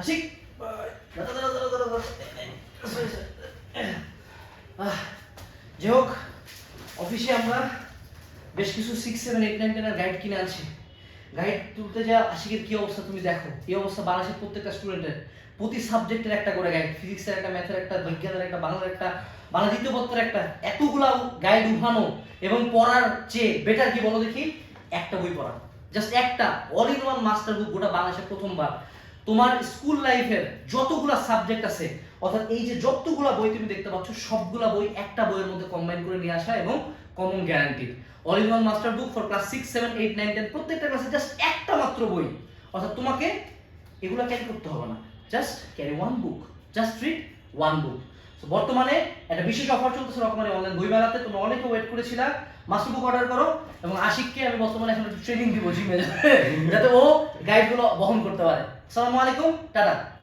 আশিক যাই হোক অফিসে আমরা বেশ কিছু সিক্স সেভেন এইট নাইন টেনের গাইড কিনে আনছি। গাইড তুলতে যা আশিকের কি অবস্থা তুমি দেখো। এই অবস্থা বাংলাদেশের প্রত্যেকটা স্টুডেন্টের প্রতি সাবজেক্টের একটা করে গাইড ফিজিক্সের একটা ম্যাথের একটা, বিজ্ঞানের একটা, বাংলার একটা বাংলা দ্বিতীয় পত্রের একটা। এতগুলা গাইড উঠানো এবং পড়ার চেয়ে বেটার কি বলো দেখি? একটা বই পড়া। জাস্ট একটা all in one master book গোটা বাংলাদেশের প্রথমবার। তোমার স্কুল লাইফের যতগুলা সাবজেক্ট আছে, অর্থাৎ এই যে যতগুলা বই তুমি দেখতে পাচ্ছ, সবগুলা বই একটা বইয়ের মধ্যে কম্বাইন করে নিয়ে আসা এবং common guaranteed all in one master book for class six seven eight nine ten প্রত্যেকটা ক্লাসে জাস্ট একটা মাত্র বই। অর্থাৎ তোমাকে এগুলো ক্যারি করতে হবে না। Just carry one book just read one book বর্তমানে একটা বিশেষ অফার চলতেছে রকমারি অনলাইন বই মেলাতে। তোমরা অনেকে ওয়েট করেছিলা মাস্টার বুক অর্ডার করো এবং আশিককে আমি বর্তমানে এখন ট্রেনিং দিব জিমে যাতে ও গাইডগুলো বহন করতে পারে। আসসালামু আলাইকুম টাটা।